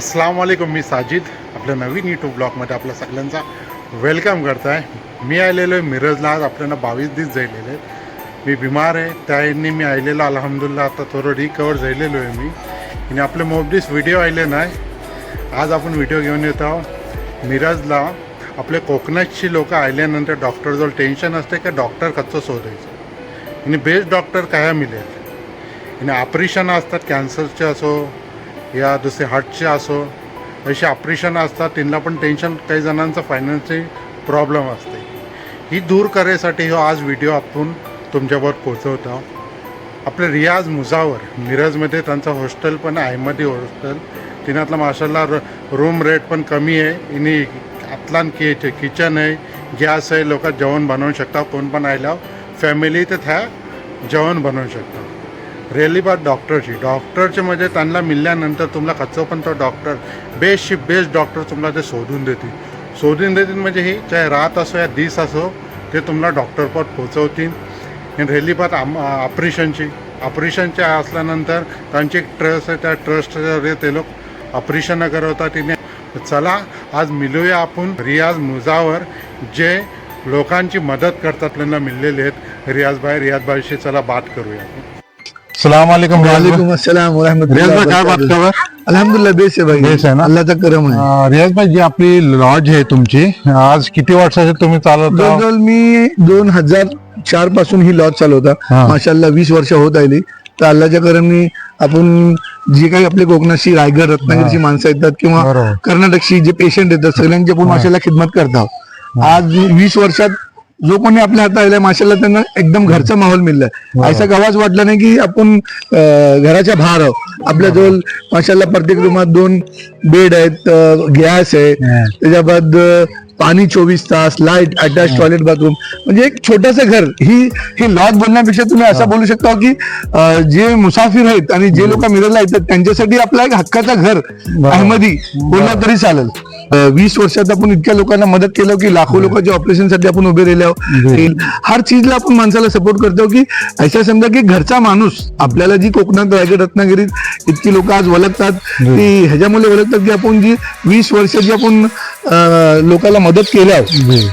अस्सलाम वालेकुम मी साजिद. आपल्या नवीन यूट्यूब ब्लॉगमध्ये आपल्या सगळ्यांचा वेलकम करत आहे मी आलेलो आहे मिरजला. आज आपल्याला बावीस दिवस जायलेले आहेत. मी बिमार आहे. त्याने मी आलेलो अलहमदुल्ला आता थोडं रिकवर झालेलो आहे मी. आणि आपले मोबडीस व्हिडिओ आले नाही. आज आपण व्हिडिओ घेऊन येत आहोत. मिरजला आपले कोकणातची लोकं आल्यानंतर डॉक्टरजवळ टेन्शन असते का? डॉक्टर कच्चं शोधायचं. आणि बेस्ट डॉक्टर काय मिळेल आणि ऑपरेशन असतात कॅन्सरचे असो या दुसरे हार्टचे असो असे ऑपरेशन असतात त्यांना पण टेन्शन काही जणांचं फायनान्सची प्रॉब्लेम असते. ही दूर करायसाठी हो आज व्हिडिओ आपण तुमच्यावर पोचवतो आपले रियाज मुजावर मिरजमध्ये त्यांचं हॉस्टेल पण आहे मध्ये हॉस्टेल तिनातला माशाला रूम रेट पण कमी आहे. आणि आतलान कि किचन आहे गॅस आहे लोक जेवण बनवू शकता कोण पण आयला. फॅमिली तर त्या जेवण बनवू शकता रेली बात डॉक्टरची डॉक्टरचे म्हणजे त्यांना मिळल्यानंतर तुम्हाला कच्चं पण तो डॉक्टर बेस्टशी बेस्ट डॉक्टर तुम्हाला ते शोधून देतील. शोधून देतील म्हणजे ही चाहे रात असो या दिस असो ते तुम्हाला डॉक्टरपद पोचवतील आणि रेली बात आम ऑपरेशनची ऑपरेशनच्या असल्यानंतर त्यांची एक ट्रस्ट आहे त्या ट्रस्टद्वारे ते लोक ऑपरेशन करवतात. तिने चला आज मिळूया आपण. रियाज मुजावर जे लोकांची मदत करतात त्यांना मिळलेले आहेत. रियाजबाई रियाजबाईशी चला बात करूया. सलाम वालेकुम वालेकुम अस्सलाम रियाज वरहमतुल्लाह भाई काय बात. खबर अल्हम्दुलिल्लाह बेस आहे भाई बेस आहे ना? अल्लाहचा करम आहे अं, रियाज भाई जी आपली लॉज आहे तुमची आज किती वर्षाचे तुम्ही चालवता जवळजवळ मी दोन हजार चारपासून ही लॉज चालवता हा. माशाल्लाह वीस वर्ष होत आली तर अल्लाहच्या करमनी आपण जी काही आपले कोकणाची रायगड रत्नागिरीची माणसं येतात किंवा बरोबर. कर्नाटकची जे पेशंट येतात सगळ्यांची आपण माशाल्लाह खिदमत करतो आज वीस वर्षात जो कोणी आपल्या हातात आलाय माशाल्लाह त्यांना एकदम घरचा माहोल मिळलाय असं गवाच वाटलं नाही की आपण घराच्या बाहेर आहोत. आपल्या जवळ माशाल्लाह प्रत्येक रूमात दोन बेड आहेत गॅस आहे. त्याच्या बाद अं, पाणी चोवीस तास लाइट अटॅच टॉयलेट बाथरूम. म्हणजे एक छोटस घर. ही ही लॉज बनण्यापेक्षा तुम्ही असं बोलू शकता की जे मुसाफिर आहेत आणि जे लोक मिरजला येतात त्यांच्यासाठी आपला एक हक्काचं घर अहमदी बोललं तरी चालेल. वीस वर्षात आपण इतक्या लोकांना मदत केलं की लाखो लोकांच्या ऑपरेशनसाठी आपण उभे राहिलो हर चीजला आपण माणसाला सपोर्ट करतो की अशा समजा की घरचा माणूस आपल्याला जी कोकणात रायगड रत्नागिरीत इतकी लोक आज ओळखतात की ह्याच्यामुळे ओळखतात की आपण जी वीस वर्ष जी आपण लोकांना मदत केल्या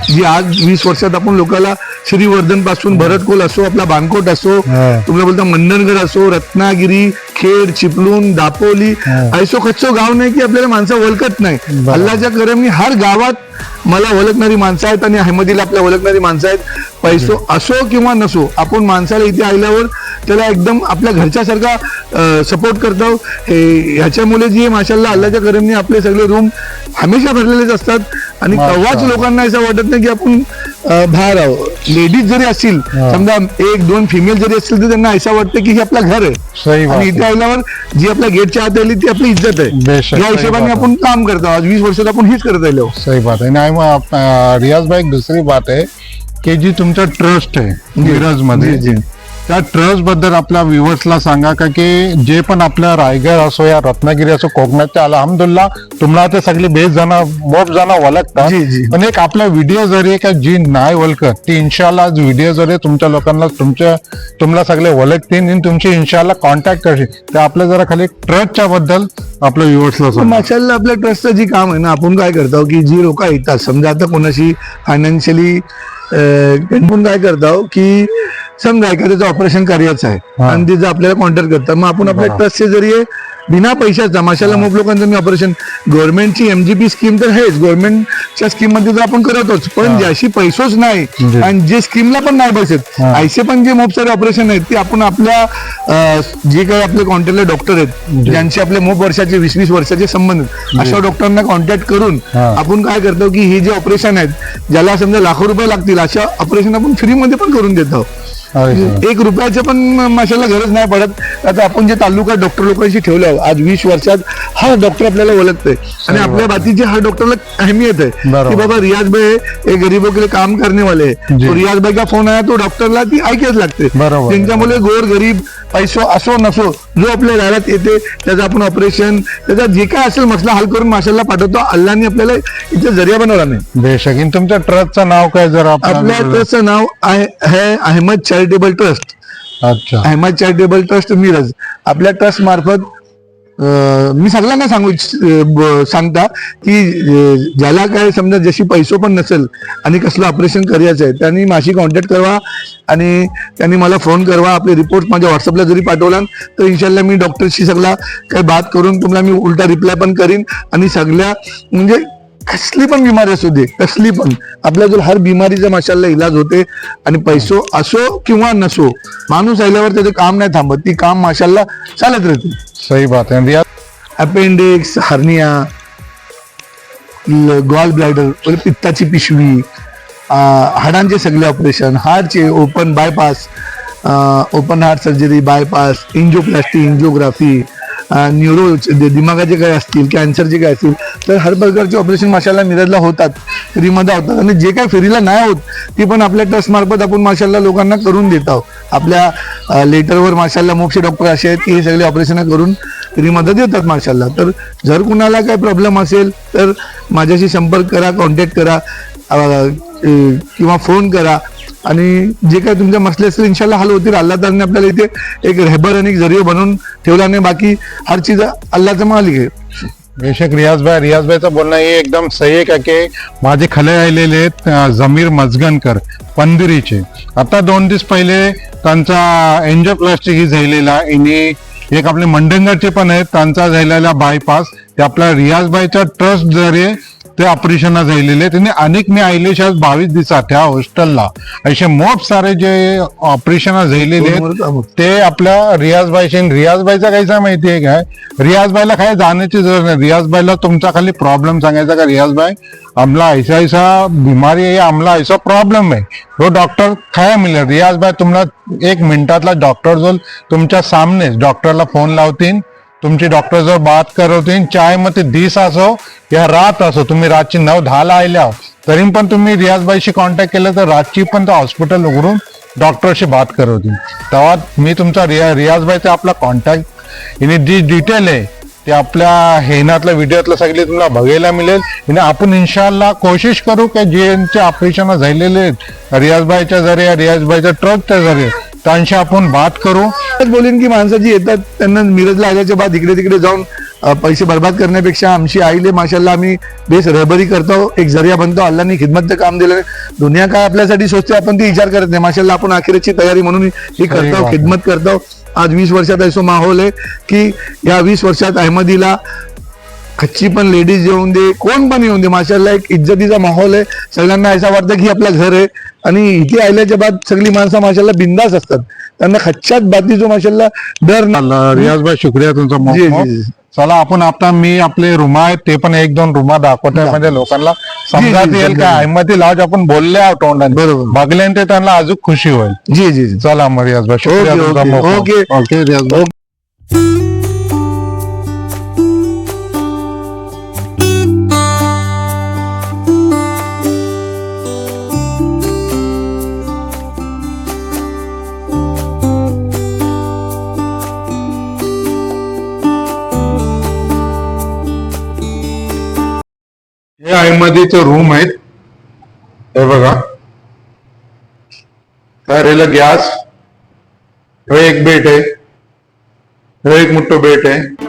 जी आज वीस वर्षात आपण लोकांना श्रीवर्धनपासून भरतकोल असो आपला बानकोट असो हा. तुम्हाला बोलता मंडणगड असो रत्नागिरी खेड चिपळूण दापोली ऐसो खच्चो गाव नाही की आपल्याला माणसं ओळखत नाही. अल्लाच्या करमनी हर गावात मला ओळखणारी माणसं आहेत आणि अहमदीला आपल्या ओळखणारी माणसं आहेत. पैसो असो किंवा नसो आपण माणसाला इथे आल्यावर त्याला एकदम आपल्या घरच्यासारखा सपोर्ट करतो. हे ह्याच्यामुळे जी माशाल्लाह अल्लाच्या करमनी आपले सगळे रूम हमेशा भरलेलेच असतात. आणि तेव्हाच लोकांना असं वाटत नाही की आपण बाहेर लेडीज जरी असतील समजा एक दोन फिमेल जरी असतील तर त्यांना असं वाटतं की हे आपलं घर आहे. आणि इथे आल्यावर जी आपल्या गेटच्या आत आली ती आपली इज्जत आहे. बेशक, या हिशोबाने आपण काम करतो. आज वीस वर्षात आपण हीच करत राहिलो सही बात आहे. अं, रियाज भाई एक दुसरी बात आहे की जी तुमचा ट्रस्ट आहे मिरजमध्ये. त्या ट्रस्टबद्दल आपल्या व्ह्युअर्सला सांगा का की जे पण आपल्या रायगड असो या रत्नागिरी असो कोकणात अलहमदुल्ला तुम्हाला ते सगळे बेस जण मोप जण जी. पण एक आपल्या व्हिडिओ जरिये का जी नाही ओळखत ती इन्शाल्लाह आज व्हिडिओ जरिये तुमच्या लोकांना तुमच्या तुम्हाला सगळे ओळखतील आणि तुमची इन्शाल्लाह कॉन्टॅक्ट करतील ते आपल्या जरा खाली ट्रस्टच्या बद्दल आपल्या व्ह्युअर्सला माशाल्लाह आपल्या ट्रस्टचं जी काम आहे ना आपण काय करतो की जी लोक येतात समजा आता कोणाशी फायनान्शियली काय करतो की समजा एखाद्याचं ऑपरेशन करायचं आहे. आणि तिचं आपल्याला कॉन्टॅक्ट करतात मग आपण आपल्या बरोबर. ट्रस्टच्या जरिये बिना पैशाचा माशाला मोप लोकांचं मी ऑपरेशन गव्हर्नमेंटची एमजीपी स्कीम तर आहेच. गव्हर्नमेंटच्या स्कीममध्ये तर आपण करतोच. पण ज्याशी पैसोच नाही जी. आणि जे स्कीमला पण नाही बसत हा. ऐसे पण जे मोप सारे ऑपरेशन आहेत ते आपण आपल्या जे काही आपले कॉन्टॅक्टला डॉक्टर आहेत ज्यांचे आपले मोप वर्षाचे वीस वीस वर्षाचे संबंध आहेत. अशा डॉक्टरांना कॉन्टॅक्ट करून. आपण काय करतो की हे जे ऑपरेशन आहेत ज्याला समजा लाखो रुपये लागतील अशा ऑपरेशन आपण फ्रीमध्ये पण करून देतो. एक रुपयाचं पण माशाला गरज नाही पडत. आता आपण जे तालुका डॉक्टर लोकांशी ठेवलं आज वीस वर्षात हा डॉक्टर आपल्याला ओळखतोय. आणि आपल्या बातीची हा डॉक्टरला अहमियत आहे. की बाबा रियाज भाई हे गरीबों के लिए काम करने वाले. तो रियाज भाई का फोन आया तो डॉक्टरला ती ऐकच लागते. त्यांच्यामुळे गोर गरीब पैसो असो नसो जो आपल्या घरात येते त्याचं आपण ऑपरेशन त्याचा जे काय असेल मसला हल करून माशाला पाठवतो. अल्लाने आपल्याला इथे जरिया बनवला नाही. बेशक. तुमच्या ट्रस्टचं नाव काय जर आपल्या ट्रस्टचं नाव आहे अहमद चॅरिटेबल ट्रस्ट अच्छा. Ahmed charitable trust Miraj. आपल्या ट्रस्ट मार्फत मी सगळ्यांना सांगू सांगता की ज्याला काय समजा जशी पैसो पण नसेल आणि कसलं ऑपरेशन करायचं आहे त्यांनी माझी कॉन्टॅक्ट करवा आणि त्यांनी मला फोन करवा आपले रिपोर्ट माझ्या व्हॉट्सअपला जरी पाठवला तर इन्शाल्ला मी डॉक्टरशी सगळा काही बात करून तुम्हाला मी उलटा रिप्लाय पण करीन आणि सगळ्या म्हणजे कसली पण बिमारी असू दे कसली पण. आपल्या जर हर बिमारीचा माशाला इलाज होते आणि पैसो असो किंवा नसो माणूस आल्यावर त्याचं काम नाही थांबत ती काम माशाला चालत राहते. सही बात है Riyaz appendix hernia gall bladder पित्ताची पिशवी हाडांचे सगळे operation हार्टचे open bypass open heart surgery bypass angioplasty angiography neuro दिमागाचे काय असतील कॅन्सरचे काय असतील तर हर प्रकारचे ऑपरेशन माशाला मिरजला होतात फ्रीमध्ये होतात. आणि जे काय फ्रीला नाही होत ती पण आपल्या ट्रस्टमार्फत आपण माशाला लोकांना करून देत आहोत. आपल्या लेटरवर माशाला मोक्ष डॉक्टर असे आहेत की हे सगळे ऑपरेशन करून फ्रीमध्ये देतात माशाला. तर जर कुणाला काय प्रॉब्लेम असेल तर माझ्याशी संपर्क करा कॉन्टॅक्ट करा किंवा फोन करा. आणि जे काही तुमच्या मसले असतील इन्शाला हल होतील अल्लाह तालाने आपल्याला इथे एक रहबर आणि एक जरिया बनवून ठेवला नाही बाकी हर चीज अल्लाहचा मालिक आहे. बेशक रियाज भाई रियाज भाईचं बोलणं हे एकदम सही आहे का की माझे खले आलेले आहेत जमीर मजगनकर पंदिरीचे आता दोन दिवस पहिले त्यांचा एन्जिओप्लास्टिक ही झालेला. इनी एक आपले मंडणगडचे पण आहेत त्यांचा झालेला बायपास ते आपल्या रियाजबाईच्या ट्रस्ट जरिये ते ऑपरेशन झालेले त्यांनी अनेक मी आयलेश आज बावीस दिवसात त्या हॉस्टेलला असे मोठ सारे जे ऑपरेशन झालेले ते आपल्या रियाजबाईचे रियाजबाईचा कायचा माहिती आहे काय? रियाजबाईला काय जाण्याची जरूर नाही. रियाजबाईला तुमचा खाली प्रॉब्लेम सांगायचा का? रियाजबाई आमला ऐसा ऐसा बीमारी आहे आमला ऐसा प्रॉब्लेम आहे. तो डॉक्टर काय मिळेल. रियाजबाई तुम्हाला एक मिनिटातला डॉक्टर जो तुमच्या सामनेच डॉक्टरला फोन लावतील. तुमचे डॉक्टर जर बात करवतील चाहे मग ते दिस असो या रात असो तुम्ही रातची नऊ दहाला आल्या तरी पण तुम्ही रियाजबाईशी कॉन्टॅक्ट केलं तर रातची पण तो हॉस्पिटल उघडून डॉक्टरशी बात करवतील तेव्हा मी तुमचा रिया रियाजबाईचा आपला कॉन्टॅक्ट आणि जी डिटेल आहे ते आपल्या हेनातल्या व्हिडिओतलं सगळे तुम्हाला बघायला मिळेल. आणि आपण इन्शाला कोशिश करू की ज्यांचे ऑपरेशन झालेले आहेत रियाजबाईच्या जरिया रियाजबाईच्या ट्रकच्या जरिये त्यांशी आपण बात करू. बोलीन की माणसं जी येतात त्यांना मिरजला आल्याच्या बाद इकडे तिकडे जाऊन पैसे बर्बाद करण्यापेक्षा आमची आईले माशाल्लाह आम्ही बेस रहबरी करतो एक जरिया बनतो अल्लानी खिदमतचं काम दिलं. दुनिया काय आपल्यासाठी सोचते आपण ती विचार करत नाही. माशाल्लाह आपण अखेरची तयारी म्हणून ही करतो. खिदमत करतो. आज वीस वर्षात ऐसो माहोल आहे की या वीस वर्षात अहमदीला कच्ची पण लेडीज येऊन दे कोण पण येऊन दे. माशाल्लाह एक इज्जतीचा माहोल आहे. सगळ्यांना असं वाटतं की आपलं घर आहे. आणि इथे आल्याच्या बाद सगळी माणसं माशाल्लाह बिंदास असतात. त्यांना खच्च्यात बातीचो माशाल्लाह डर अल्लाह, रियाजबाई शुक्रिया तुमचा. चला आपण आता मी आपले रूम आहेत ते पण एक दोन रूमा दाखवतोय म्हणजे लोकांना. समजात येईल का. अहमदी लाज आपण बोलले आहोत तोंडाने. बरोबर. बघले ते त्यांना अजून खुशी होईल. जी जी जी. चला मग रियाजबाई शुक्रिया ओके, हे अहमदीचे रूम आहेत. हे बघा. तयारीला गॅस. हे एक बेट आहे. हे एक मोठं बेट आहे.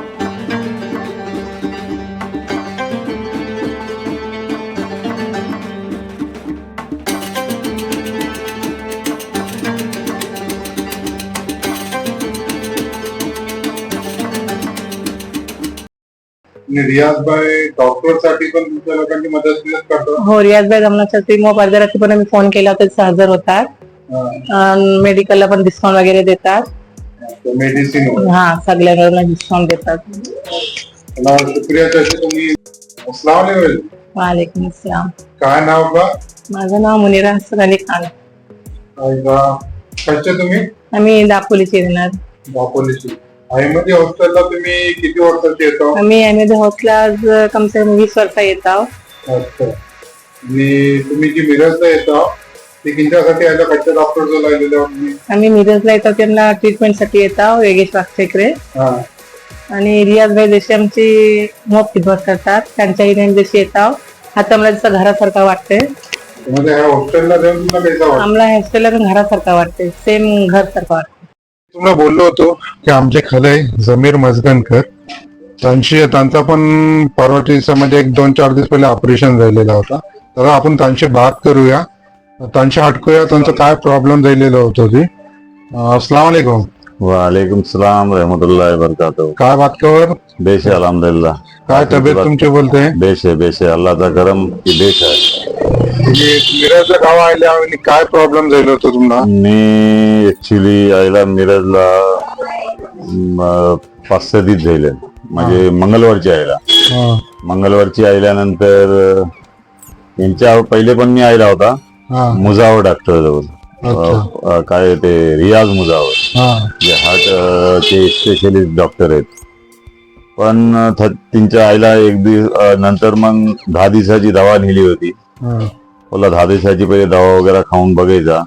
रियाजबाई डॉक्टरसाठी पण तुमच्या लोकांची मदत करतो हो रियाजबाई गमनासाठी मग अर्ध्या पण आम्ही फोन केला तर हजर होतात. मेडिकलला पण डिस्काउंट वगैरे देतात. मेडिसिन हा सगळ्यांना डिस्काउंट देतात. शुक्रिया तसे तुम्ही. अस्सलाम वालेकुम. वालेकुम अस्सलाम. काय नाव का? माझं नाव मुनिरा हसन अली खान. कसे तुम्ही? आम्ही दापोलीचे येणार दापोलीची. आईमध्ये हॉस्टेलला तुम्ही किती वर्षाचे येतो? आम्ही हॉस्टेलला आज कमसे कम वीस वर्ष येत. आहोत अच्छा. आणि तुम्ही जी मिरजला येता ती किंच्यासाठी आल्या कच्च्या डॉक्टर जो लागलेले आम्ही मिरजला येतो त्यांना ट्रीटमेंटसाठी येत आहोत वेगेश वागचेकरे आणि जशी आमची मोफ खिदमत करतात त्यांच्या इथे जशी येत. आता मला जसं घरासारखं म्हणजे वाटतं? आम्हाला हॉस्टेलला पण घरासारखं वाटते सेम घर सारखं वाटतं तुम्हाला बोललो होतो की आमचे खलय जमीर मजगनकर. त्यांची त्यांचा पण परवा दिवसामध्ये एक दोन चार दिवस पहिले ऑपरेशन झालेला होता. तर आपण त्यांची बात करूया. त्यांची हटकूया. त्यांचं काय प्रॉब्लेम झालेलं होतं ते. अस्सलाम वालेकुम. वालेकुम सलाम रहमतुल्लाह बरकातहू काय बात कर बेश है अल्हम्दुलिल्लाह. काय तब्येत तुमची बोलते? बेश बेश. अल्लाह का करम की बेश आहे तुम्ही मिरजला गाव आणि काय प्रॉब्लेम झालं होतं तुम्हाला? मी ऍक्च्युली आईला मिरजला म, पाच सहा दिवस झाले. म्हणजे मंगळवारची आईला हा, मंगळवारची आल्यानंतर यांच्या पहिले पण मी आईला होता. हा, मुजावर डॉक्टर जवळ. अ, काय ते रियाज मुजावर. हा, जे हार्ट चे स्पेशलिस्ट डॉक्टर आहेत. पण अ, थ- त्यांच्या आईला एक दिवस अ, नंतर मग दहा दिवसाची दवा नेली होती. हा, बोला दहा दिवसाची पहिले दवा वगैरे खाऊन बघायचा.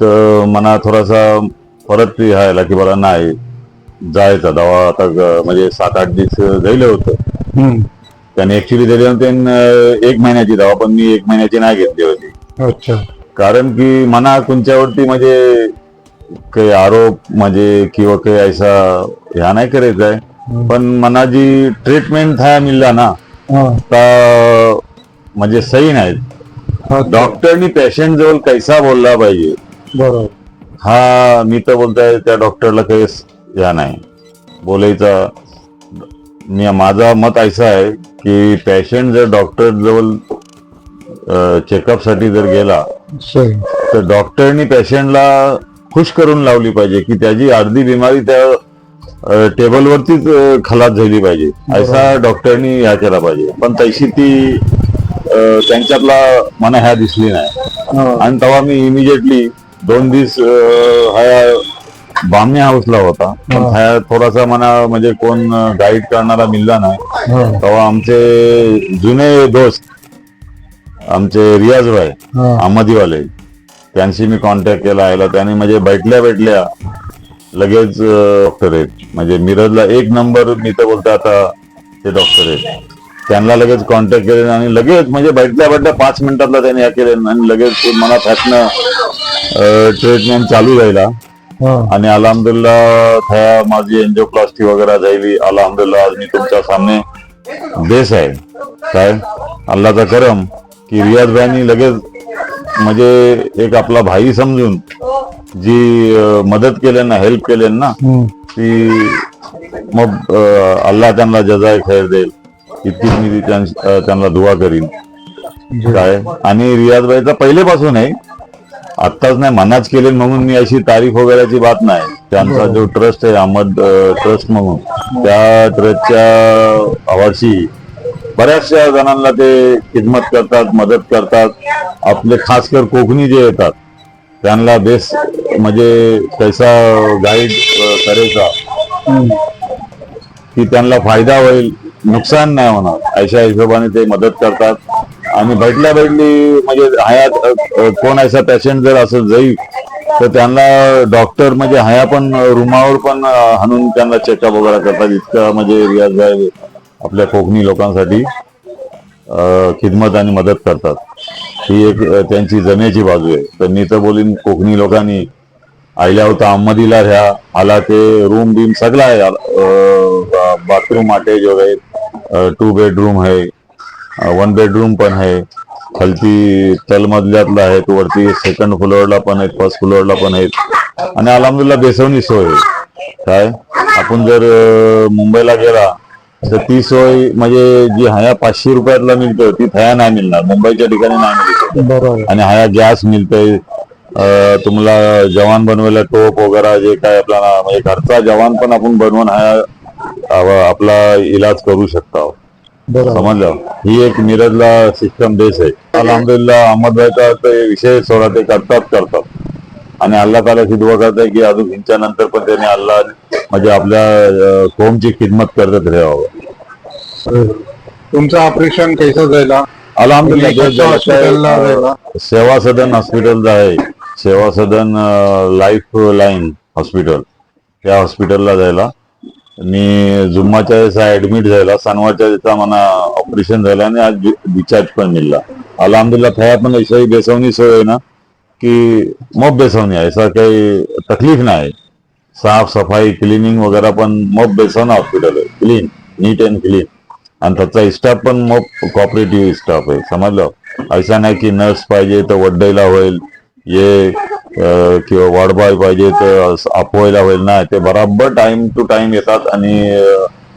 तर मना थोडासा परत राहायला की मला नाही जायचा दवा आता म्हणजे सात आठ दिवस जायला होतं. त्याने ऍक्च्युली दिले होते न, एक महिन्याची दवा पण मी एक महिन्याची नाही घेतली होती. अच्छा. कारण की मना कोणच्यावरती म्हणजे काही आरोप म्हणजे किंवा काही ऐसा ह्या नाही करायचा आहे. पण मना जी ट्रीटमेंट था मिळला ना तर म्हणजे सही नाही हा, डॉक्टरनी पेशंट जवळ कैसा बोलला पाहिजे? बरोबर. हा मी तर बोलताय त्या डॉक्टरला काही या नाही. बोलायचा. मी माझा मत ऐसा आहे की पेशंट जर डॉक्टर जवळ चेकअपसाठी जर गेला तर डॉक्टरनी पेशंटला खुश करून लावली पाहिजे की त्याची अर्धी बिमारी त्या टेबलवरतीच अ, खलास झाली पाहिजे. असा डॉक्टरनी ह्या केला पाहिजे. पण तशी ती त्यांच्यातला मला ह्या दिसली नाही. हा, आणि तेव्हा मी इमिजिएटली दोन दिवस अ, हा बामणी हाऊसला होता. पण ह्या थोडासा मला म्हणजे कोण गाईड करणारा मिळला नाही. तेव्हा आमचे जुने दोस्त आमचे रियाज भाई. अहमदीवाले त्यांशी मी कॉन्टॅक्ट केला आयला त्याने म्हणजे बैठल्या बैठल्या लगेच डॉक्टर आहेत. म्हणजे मिरजला एक नंबर मी तर बोलतो आता ते डॉक्टर आहेत. त्यांना लगेच कॉन्टॅक्ट केले आणि लगेच म्हणजे बैठल्या बैठल्या पाच मिनिटातला त्यांनी या केले आणि लगेच मनात ह्यातनं ट्रीटमेंट चालू राहिला. आणि अल्हम्दुलिल्लाह थया माझी एन्जिओप्लास्टी वगैरे झाली. अल्हम्दुलिल्लाह आज मी तुमच्या सामने बेस आहे. काय? अल्लाचा करम की रियाज भाईनी लगेच म्हणजे एक आपला भाई समजून जी मदत केली ना हेल्प केली ना. ती मग अं, अल्लाह त्यांना जजाय खैर देईल. इतकीच मी अं, त्यांना दुआ करीन. काय? आणि रियाज भाईचा पहिलेपासून आहे. आत्ताच नाही मनाच केले म्हणून मी अशी तारीफ वगैरेची बात नाही. त्यांचा जो ट्रस्ट आहे अहमद ट्रस्ट म्हणून त्या ट्रस्टच्या वर्षी बऱ्याचशा जणांना ते खिदमत करतात मदत करतात. आपले खास कर कोकणी जे येतात त्यांना बेस म्हणजे कैसा गाईड करायचा की त्यांना फायदा होईल. नुकसान नाही होणार. अशा हिशोबाने ते मदत करतात. आणि बैठल्या बैठली म्हणजे हयात कोण असा पेशंट जर असं जाईल तर त्यांना डॉक्टर म्हणजे हया पण रुमावर पण हाणून त्यांना चेकअप वगैरे करतात. इतकं म्हणजे रियाज आहे आपल्या कोकणी लोकांसाठी. खिदमत आणि मदत करतात. ही एक त्यांची जमेची बाजू आहे. तर मी तर बोलीन कोकणी लोकांनी आयल्या होता अहमदीला ह्या आला ते रूम बीम सगळा आहे. बाथरूम अटॅच वगैरे टू बेडरूम आहे वन बेडरूम पण आहे. खालती तलमधल्यातला आहे तो वरती सेकंड फ्लोअरला पण आहेत फर्स्ट फ्लोअरला पण आहेत आणि अलहमदुल्ला बेसवणी सोय आहे. काय? आपण जर मुंबईला गेला तर ती सोय म्हणजे जी हया पाचशे रुपयातला मिळतो ती थया नाही मिळणार. मुंबईच्या ठिकाणी नाही मिळत. बरोबर. आणि हया गॅस मिळतोय तुम्हाला जवान बनवायला टोप वगैरे जे काय आपल्याला म्हणजे घरचा जवान पण आपण बनवून हा आपला इलाज करू शकतो. समजलं? ही एक मिरजला सिस्टम बेस आहे. अलहमदुल्ला अहमदभाईचा ते विषय सोडा ते करतात करतात. आणि अल्लाह ताला दुआ करताय की अजून हिंच्या नंतर पण त्याने अल्लाह म्हणजे आपल्या कोमची खिदमत करत राहावं. तुमचं ऑपरेशन कसं झालं? अलहमदुल्ला? सेवा सदन हॉस्पिटल आहे. सेवा सदन लाईफ लाईन हॉस्पिटल त्या हॉस्पिटलला जायला. आणि जुम्माच्या दिवसा ऍडमिट झाला सनवारच्या दिवसा मला ऑपरेशन झालं आणि आज डिस्चार्ज पण मिळला अलहमदुल्ला थया पण ऐसाही बेसवणी सोय आहे ना की मग बेसवणी आहे. ऐसा काही तकलीफ नाही. साफ सफाई क्लिनिंग वगैरे पण मग बेसवना हॉस्पिटल आहे. क्लीन नीट अँड क्लीन आणि त्याचा स्टाफ पण मग कॉपरेटिव्ह स्टाफ आहे. समजलं? ऐसा नाही की नर्स पाहिजे तर वड्डेला होईल. ये किंवा वॉर्ड बॉय पाहिजे तर अपोयला होईल ना. ते बराबर टाइम टू टाइम येतात आणि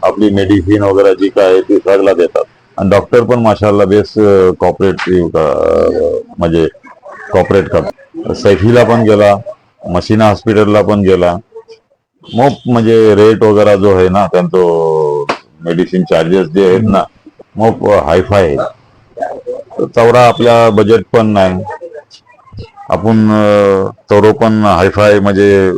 आपली मेडिसिन वगैरे जी काय ती सगळं देतात. आणि डॉक्टर पण माशाला बेस्ट कॉपरेटिव्ह म्हणजे कॉपरेट करतात. सैफीला पण गेला मशिना हॉस्पिटलला पण गेला. मग म्हणजे रेट वगैरे जो आहे ना त्यांचं मेडिसिन चार्जेस जे आहेत ना मग हायफाय आहे. तेवढा आपल्या बजेट पण नाही. आपण अं, पण हायफाय म्हणजे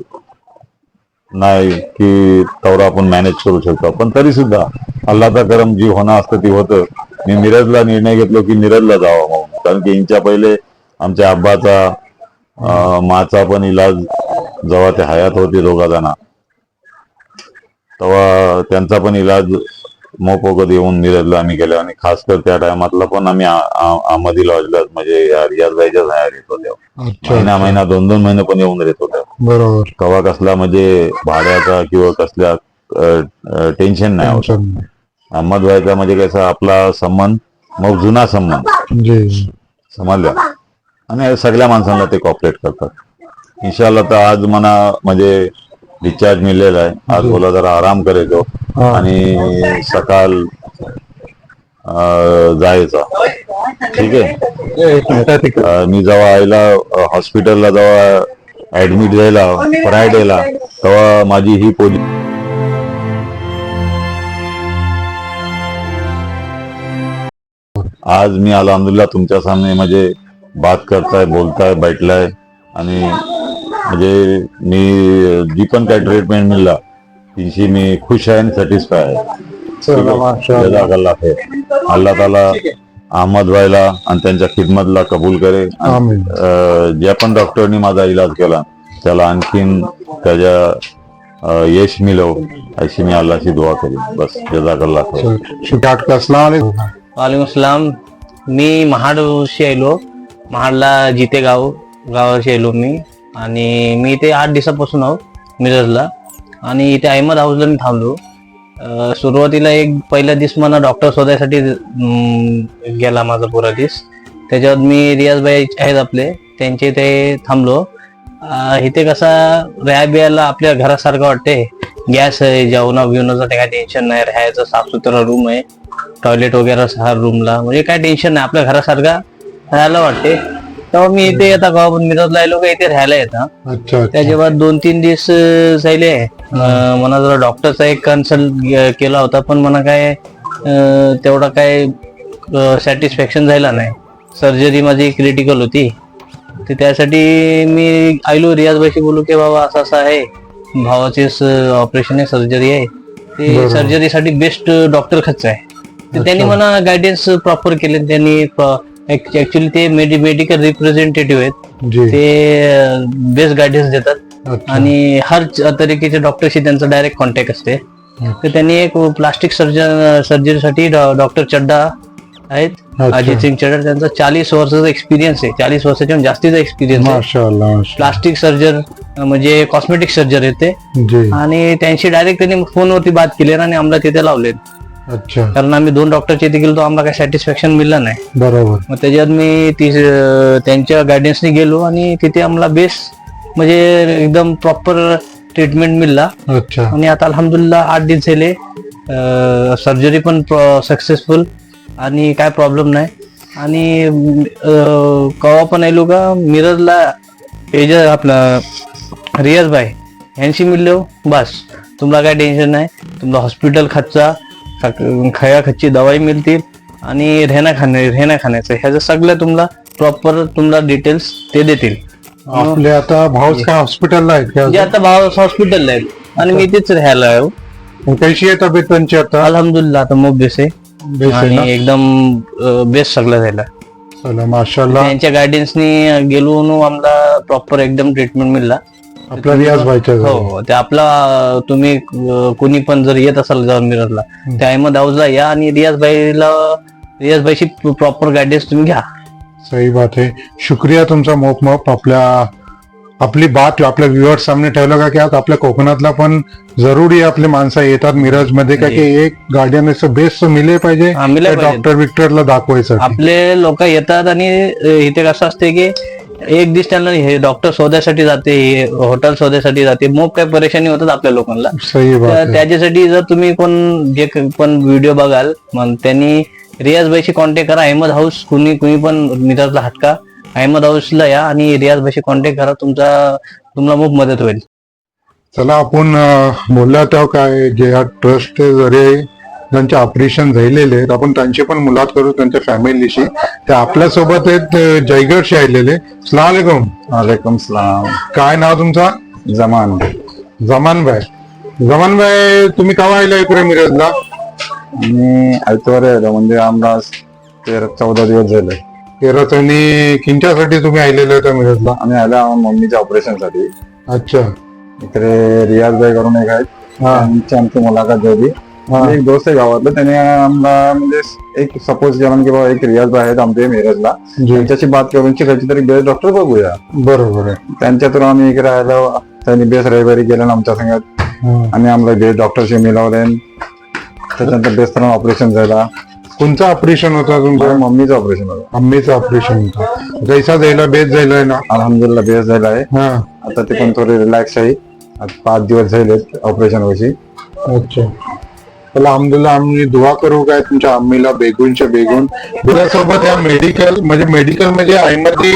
नाही की तेवढं आपण मॅनेज करू शकतो. पण तरी सुद्धा अल्लाचा करम जी होणं असतं ती होतं. मी मिरजला निर्णय घेतलो की मिरजला जावा म्हणून. कारण की यांच्या पहिले आमच्या आब्बाचा माचा पण इलाज जेव्हा ते हयात होते दोघा जणा तेव्हा त्यांचा पण इलाज मोफोकत येऊन मिरजला आम्ही गेलो आणि खास कर त्या टायमातला पण आम्ही आमदी लॉजला म्हणजे या रियाजबाईच्या बाहेर येत होत्या महिना महिना दोन दोन महिने पण येऊन येत होत्या बरोबर. कवा कसला म्हणजे भाड्याचा किंवा कसल्या टेन्शन नाही होत. अहमद व्हायचा म्हणजे कसा आपला संबंध मग जुना संबंध. समजलं? आणि सगळ्या माणसांना ते कॉपरेट करतात. इन्शाल्लाह तर आज मला म्हणजे डिस्चार्ज मिळलेला आहे. आज बोला जरा आराम करायचो. आणि सकाळ अं, जायचा. ठीक आहे? अं, मी जेव्हा आईला हॉस्पिटलला जेव्हा ऍडमिट झाला फ्रायडेला तेव्हा माझी ही पोझि आज मी अलहमदुल्ला तुमच्या सामने म्हणजे बात करताय बोलताय बैठलाय. आणि म्हणजे मी जी पण काय ट्रीटमेंट मिळला तिची मी खुश आहे आणि सॅटिस्फाय आहे. जजाकल्ला खैर. अल्लाह ताला अहमद व्हायला आणि त्यांच्या खिदमतला कबूल करे. ज्या पण डॉक्टरनी माझा इलाज केला त्याला आणखीन त्याच्या यश मिळव अशी मी अल्लाची दुआ करेन. बस जजाकल्ला वालेकुम वालेकुम सलाम. मी महाडशी आलो महाडला जिते गाव गावाशी आलो मी. आणि मी इथे आठ दिवसापासून आहो मिरजला. आणि इथे अहमद हाऊसला मी थांबलो सुरुवातीला एक पहिला दिवस मला डॉक्टर शोधायसाठी गेला माझा पुरा दिवस. त्याच्यावर मी रियाजबाई आहेत आपले त्यांचे ते थांबलो. इथे कसा रॅबियाला आपल्या घरासारखं वाटते गॅस आहे जेवणा बिवणाचं काही टेन्शन नाही राहायचं साफसुथरा रूम आहे. टॉयलेट वगैरे हा रूमला म्हणजे काय टेन्शन नाही आपल्या घरासारखा राहायला वाटते तेव्हा मी इथे आता गाव मिरजला आलो का इथे राहायला येतं. अच्छा अच्छा. त्याच्या बाद दोन तीन दिवस अं, मला जरा डॉक्टरचा एक कन्सल्ट केला होता पण मला काय अं, तेवढा काय सॅटिस्फॅक्शन झाला नाही. सर्जरी माझी क्रिटिकल होती. तर त्यासाठी मी आयलो रियाजबाईशी बोलू की बाबा असं असं आहे. भावाचे ऑपरेशन आहे सर्जरी आहे. ते. सर्जरीसाठी बेस्ट डॉक्टर खर्च आहे. तर त्यांनी मला गायडन्स प्रॉपर केले त्यांनी ऍक्च्युली ते मेडिकल रिप्रेझेंटेटिव्ह आहेत. ते बेस्ट गायडन्स देतात. आणि हर तरीकेच्या डॉक्टरशी त्यांचा डायरेक्ट कॉन्टॅक्ट असते. तर त्यांनी एक प्लास्टिक सर्जन सर्जरीसाठी डॉक्टर चड्डा आहेत. अजित सिंग चड्डा. त्यांचा चाळीस वर्षाचा एक्सपिरियन्स आहे. चाळीस वर्षाच्या जास्तीचा एक्सपिरियन्स आहे. प्लास्टिक सर्जन म्हणजे कॉस्मेटिक सर्जर येते जी. आणि त्यांशी डायरेक्ट त्यांनी फोनवरती बात केली आणि आम्हाला तिथे लावले अच्छा. कारण आम्ही दोन डॉक्टरच्या इथे गेलो आम्हाला काही सॅटिस्फॅक्शन मिळलं नाही. बरोबर. मग त्याच्यात मी ती त्यांच्या गायडन्सने गेलो आणि तिथे आम्हाला बेस्ट म्हणजे एकदम प्रॉपर ट्रीटमेंट मिळला. अच्छा. आणि आता अल्हम्दुलिल्लाह आठ दिवस झाले सर्जरी पण सक्सेसफुल आणि काय प्रॉब्लेम नाही. आणि कवा पण आलो का मिरजला हे जे आपलं रियाज भाई यांशी मिळलो बस. तुम्हाला काय टेन्शन नाही. तुमचा हॉस्पिटल खर्चा खया खर्ची दवाई मिळतील आणि रेहना खाणे रेहना खाण्याचं ह्याचं सगळं तुम्हाला प्रॉपर तुम्हाला डिटेल्स ते देतील. आपले आता काय हॉस्पिटलला आहेत आता भाव हॉस्पिटलला आहेत. आणि मी तिथेच राहायला आहे हो. मग कशी आहे तब्येत त्यांची आता? अल्हम्दुलिल्लाह आता मोब बेस आहे. आणि एकदम बेस्ट सगळं झालं. त्यांच्या गायडन्सनी गेलो आम्हाला प्रॉपर एकदम ट्रीटमेंट मिळला. आपल्या रियाज भाईच्या हो ते आपला तुम्ही कोणी पण जर येत असाल जाऊन मिरजला त्या अहमद हाऊसला या आणि रियाज भाईला रियाज भाईशी प्रॉपर गायडन्स तुम्ही घ्या. सही बात आहे. शुक्रिया तुमचा मोप मोप. आपल्या आपली बात आपल्या व्ह्युअर्स सामने ठेवलं का की आज आपल्या कोकणातला पण जरुरी आपले माणसं येतात मिरजमध्ये का की एक गार्डियन बेस्ट मिले पाहिजे. डॉक्टर विक्टरला दाखवायचं आपले लोक येतात आणि इथे कसं असते की एक दिवस त्यांना हे डॉक्टर शोधायसाठी जाते हे हॉटेल शोधायसाठी जाते. मग काय परेशानी होतात आपल्या लोकांना. तर. त्याच्यासाठी जर तुम्ही कोण जे पण व्हिडिओ बघाल मग त्यांनी रियाज भाईशी कॉन्टॅक्ट करा. अहमद हाऊस कुणी कुणी पण मिरजला हटका. अहमद हाऊसला या आणि रियाज भाईशी कॉन्टॅक्ट करा. तुमचा तुम्हाला खूप मदत होईल. चला आपण अं, बोलला तेव्हा काय जे या ट्रस्ट जरे ज्यांचे ऑपरेशन झालेले आहेत आपण त्यांची पण मुलात करू त्यांच्या फॅमिलीशी ते आपल्यासोबत आहेत अं, जयगडशी आलेले सलाम वालेकुम सलाम. काय नाव तुमचा? जमान. जमान भाई. जमान भाई तुम्ही केव्हा आला इकडे मिरजला? मी आयतवार आहे म्हणजे आम्हाला तेरा चौदा दिवस झाले. तेराच आणि किंच्यासाठी तुम्ही आलेले होता मिरजला? आम्ही आलो मम्मीच्या ऑपरेशनसाठी अच्छा. इकडे रियाज भाई करून एक आहेत. त्यांची आमची मुलाखत झाली. आणि एक दोस्त आहे गावातलं त्याने आम्हाला म्हणजे एक सपोज केला की बाबा एक रियाज आहेत आमचे मिरजला त्यांच्याशी बात करून कधी तरी बेस्ट डॉक्टर बघूया. बरोबर आहे. त्यांच्या थ्रू आम्ही इकडे आलो त्यांनी बेस्ट रविवारी गेलं आमच्या संघात. आणि आम्हाला बेस्ट डॉक्टरशी मिळवले त्याच्यानंतर बेस्ट ऑपरेशन झाला. कोणचं ऑपरेशन होता तुमचं मम्मीचं ऑपरेशन होतं. अम्मीचं ऑपरेशन होतं. जैसा जायला बेस जायला ना? अलहमदुल्ला बेस्ट झाला आहे. हा. आता ते पण थोडे रिलॅक्स आहे. पाच दिवस झाले ऑपरेशन वर्षी. अच्छा. चला अहमदुल्ला आम्ही दुआ करू काय तुमच्या आम्मीला बेगूनच्या बेगून त्यासोबत या मेडिकल म्हणजे मेडिकल म्हणजे आईमध्ये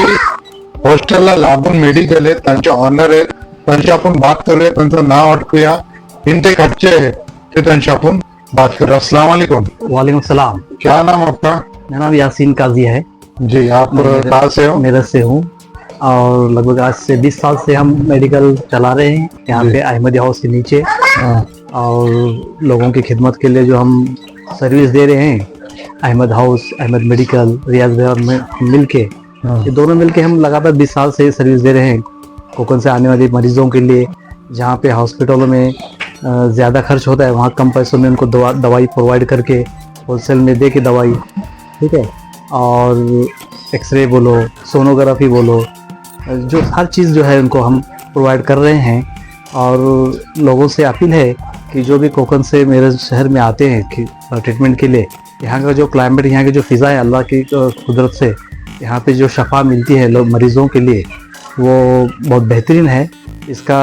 हॉस्टेलला लागून मेडिकल आहेत त्यांचे ऑनर आहेत त्यांची आपण बात करूया त्यांचं नाव अटकूया इन ते खर्चे आहेत ते त्यांची आपण बात करूया. अस्सलाम वालेकुम. वालेकुम सलाम. क्या नाम आपका? मेरा नाम यासीन काजी है। जी आप कहाँ से हो? मेरठ से हूँ। और लगभग आज से 20 साल से हम मेडिकल चला रहे हैं। यहाँ पे अहमदी हाउस के नीचे। और लोगों की खिदमत के लिए जो हम सर्विस दे रहे हैं अहमद हाउस अहमद मेडिकल रियाज भैया और मिल के ये दोनों मिल के हम लगातार 20 साल से सर्विस दे रहे हैं। कोकन से आने वाले मरीजों के लिए जहाँ पे हॉस्पिटलों में ज़्यादा खर्च होता है वहाँ कम पैसों में उनको दवा दवाई प्रोवाइड करके होलसेल में दे के दवाई ठीक है? और एक्सरे बोलो सोनोग्राफी बोलो जो हर चीज़ जो है उनको हम प्रोवाइड कर रहे हैं। और लोगों से अपील है कि जो भी कोकन से मेरे शहर में आते हैं ट्रीटमेंट के लिए यहाँ का जो क्लाइमेट यहाँ की जो फ़िज़ा है अल्लाह की कुदरत से यहाँ पे जो शफा मिलती है लोग मरीज़ों के लिए वो बहुत बेहतरीन है। इसका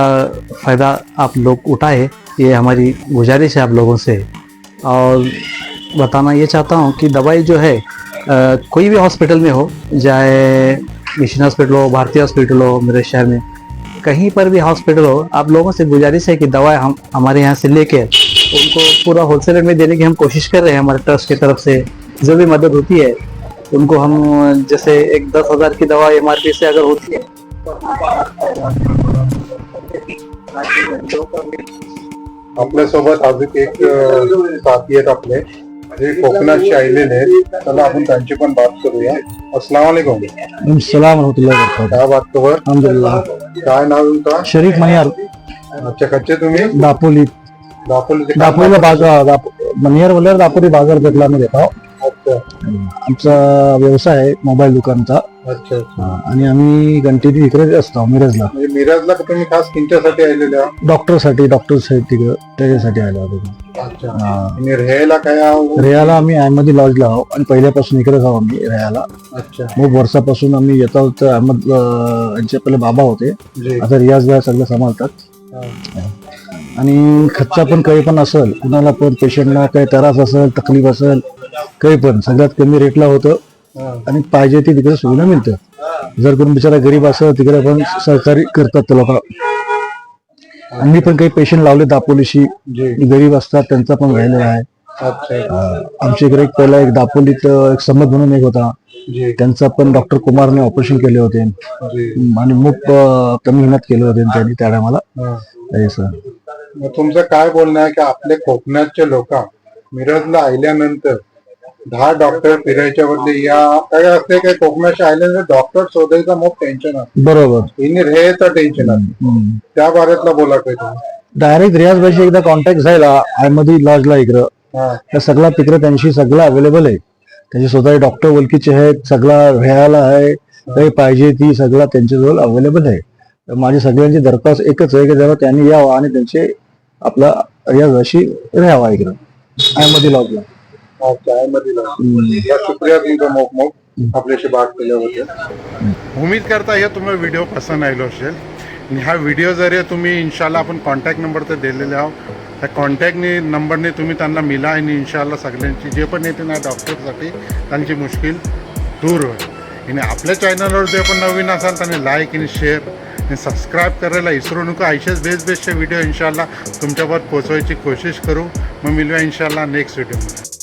फ़ायदा आप लोग उठाए ये हमारी गुजारिश है आप लोगों से। और बताना ये चाहता हूँ कि दवाई जो है अ, कोई भी हॉस्पिटल में हो चाहे मिशन हॉस्पिटल हो भारतीय हॉस्पिटल हो मेरे शहर में कहीं पर भी हॉस्पिटल हो, आप लोगों से गुजारिश है कि दवाई हम, हमारे यहाँ से लेके उनको पूरा होलसेल में देने की हम कोशिश कर रहे हैं हमारे ट्रस्ट की तरफ़ से। जो भी मदद होती है, उनको हम, जैसे एक दस हज़ार की दवा एमआरपी से अगर होती है आपल्यासोबत अजून एक साथी आहेत आपले जे कोकणातचे आलेले आहेत. चला आपण त्यांची पण बात करूया. अस्सलाम वालेकुम सलाम रहमतुल्लाह काय बात खबर? काय नाव तुमचा? शरीफ मनियार अच्छा कच्चे तुम्ही? दापोली. दापोलीचे दापोलीला बाजार दाप मनियार बोलल्यावर दापोली बाजारपेठला आम्ही देतो. अच्छा आमचा व्यवसाय आहे मोबाईल दुकानचा. अच्छा अच्छा. आणि आम्ही कंटिन्यू इकडे असतो मिरजला. म्हणजे मिराजला तुम्ही खास किंच्यासाठी आलेले आहात डॉक्टरसाठी डॉक्टर आहेत तिकडे त्याच्यासाठी आलो होतो अच्छा. आणि राहायला काय आहो? रेयाला आम्ही अहमदी लॉजला आहो आणि पहिल्यापासून इकडेच आहो आम्ही रेयाला अच्छा. खूप वर्षापासून आम्ही येत आहोत अहमद अं, यांचे पहिले बाबा होते. जी. आता रियाज भाई सगळं सांभाळतात. आणि खर्चा पण काही पण असेल कुणाला पण पेशंटला काही त्रास असेल तकलीफ असेल काही पण सगळ्यात कमी रेटला होतं. आणि पाहिजे ती तिकडे सुविधा मिळतं. जर कोण बिचारा गरीब असेल तिकडे पण सहकारी करतात ते लोक आम्ही पण काही पेशंट लावले दापोलीशी. जी. गरीब असतात त्यांचा पण राहिलेला आहे. आमच्या इकडे एक पहिला एक दापोलीत एक समज म्हणून एक होता. त्यांचा पण डॉक्टर कुमारने ऑपरेशन केले होते. आणि अं, कमी मेहनत केले होते त्यांनी त्या टायमाला. तुमचं काय बोलणं आहे की आपले कोकणातचे लोक मिरजला आल्यानंतर दहा डॉक्टर फिरायच्या बदले या काय असते काय कोकणाचे आल्यानंतर डॉक्टर शोधायचं मग टेन्शन असतं. बरोबर. इने रेचं टेन्शन असतं. त्या बारेतला बोला काय तुम्ही. डायरेक्ट रियाज भाईशी एकदा कॉन्टॅक्ट झाला आयमध्ये लॉजला इकडं. हा. सगळा तिकडे त्यांशी सगळं अवेलेबल आहे. त्यांचे स्वतः डॉक्टर ओळखीचे आहेत सगळा राहायला आहे काही पाहिजे ती सगळा त्यांच्याजवळ अवेलेबल आहे. तर माझी सगळ्यांची दरखास्त एकच आहे की जरा त्यांनी यावं आणि त्यांचे आपला या वर्षी राहावा इकडं. आयमध्ये लॉकला शुक्रिया तुमचा मोक मोक आपल्याशी बात केल्याबद्दल. करता हे तुम्हाला व्हिडिओ पसंत आयलो असेल. आणि हा व्हिडिओ जरी तुम्ही इन्शाल्लाह आपण कॉन्टॅक्ट नंबर तर दिलेले आहोत. त्या कॉन्टॅक्टने नंबरने तुम्ही त्यांना मिला आणि इन्शाल्लाह सगळ्यांची जे पण येते ना डॉक्टरसाठी त्यांची मुश्किल दूर होईल. आणि आपल्या चॅनलवर जे पण नवीन असाल त्यांनी लाईक आणि शेअर आणि सबस्क्राईब करायला विसरू नका. असेच बेस्ट बेस्टचे व्हिडिओ इन्शाल्लाह तुमच्यावर पोचवायची कोशिश करू. मग मिळूया इन्शाल्लाह नेक्स्ट व्हिडिओमध्ये